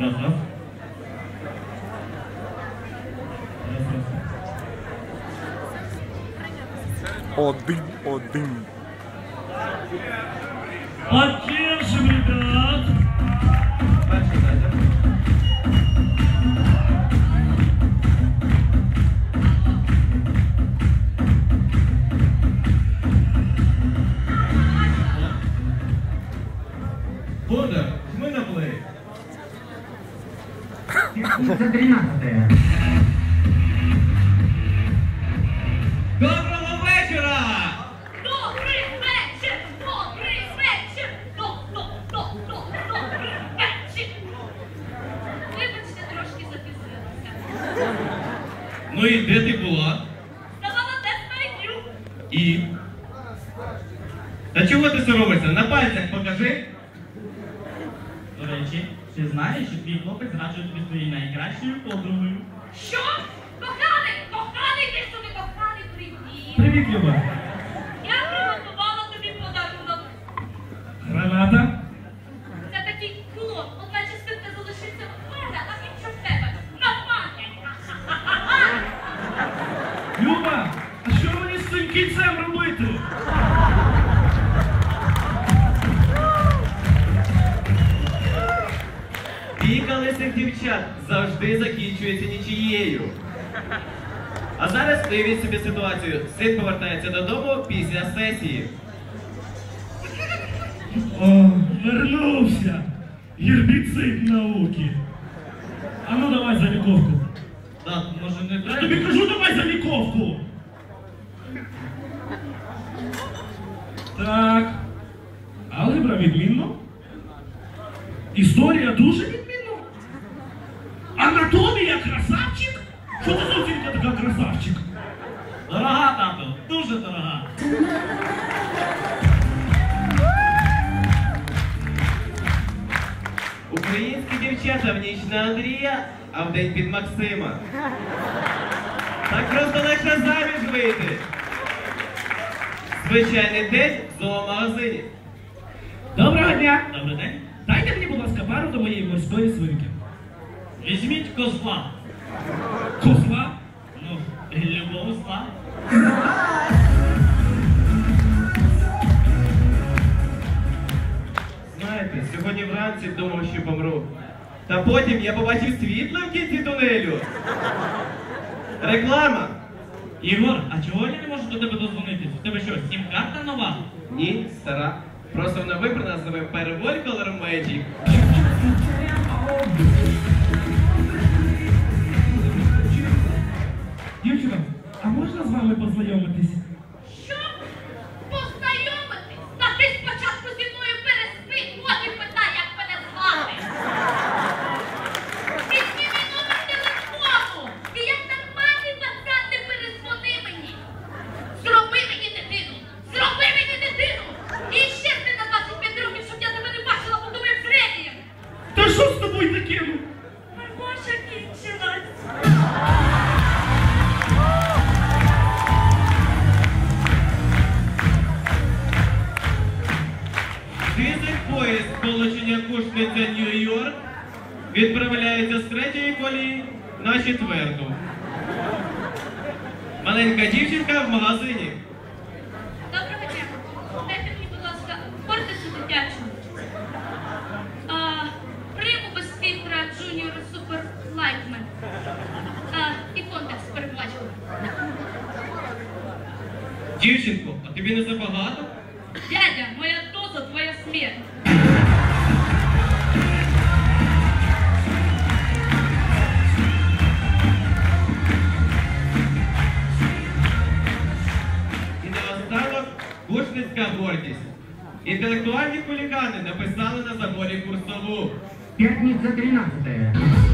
Uhum. Odin, Odin. Batia, obrigado. Buda. 13. Доброго вечора! Добрий вечір! Добрий вечір! До- до- до- до- Добрий вечір! Вибачте, трошки запізнилася. Ну і де ти була? Здавала тест на І. Та чого ти соромишся? На пальцях покажи. До речі, ти знаєш, що твій хлопець зраджує тобі своєю найкращою подругою. Що? Коханий! Коханий, ти собі коханий, привіт! Привіт, Люба. Я приготувала тобі подарунок. Граната. Це такий клон. Одна частинка залишиться в мене, а інша в тебе. На пам'ять! Ха-ха-ха-ха! Люба, а що мені з цим кільцем дівчат завжди закінчується нічією. А зараз уявіть собі ситуацію. Син повертається додому після сесії. О, вернувся. Гербіцид науки. А ну давай заліковку. Так, може не Я тобі кажу, давай заліковку. Так. Алгебра відмінно. Історія дуже відмінно. Дівчата в ніч на Андрія, а в день під Максима. Так просто легше заміж вийти. Звичайний день в зоомагазині. Доброго дня! Добрий день. Дайте мені, будь ласка, пару до моєї морської свинки. Візьміть козла. Козла? Ну, любого зла. Знаєте, сьогодні вранці думав, що помру. Та потім я побачив світло в кінці тунелю. Реклама. Ігор, а чого я не можу до тебе дозвонитись? У тебе що, сім-карта нова? Ні, стара. Просто вона вибрана з новим переволь Color Magic. Дівчина, а можна з вами познайомитись? Кушниця Нью-Йорк відправляється з третьої колії на четверту. Маленька дівчинка в магазині. Доброго дня. Дайте мені, будь ласка, фортецю дитячу. Приму без фільтра Junior Super Lightman. А, і контекс передбачила. Дівчинко, а тобі не забагато? Дядя, моя доза, твоя смерть. Кушницька гордість. Інтелектуальні хулігани написали на заборі курсову. П'ятниця 13.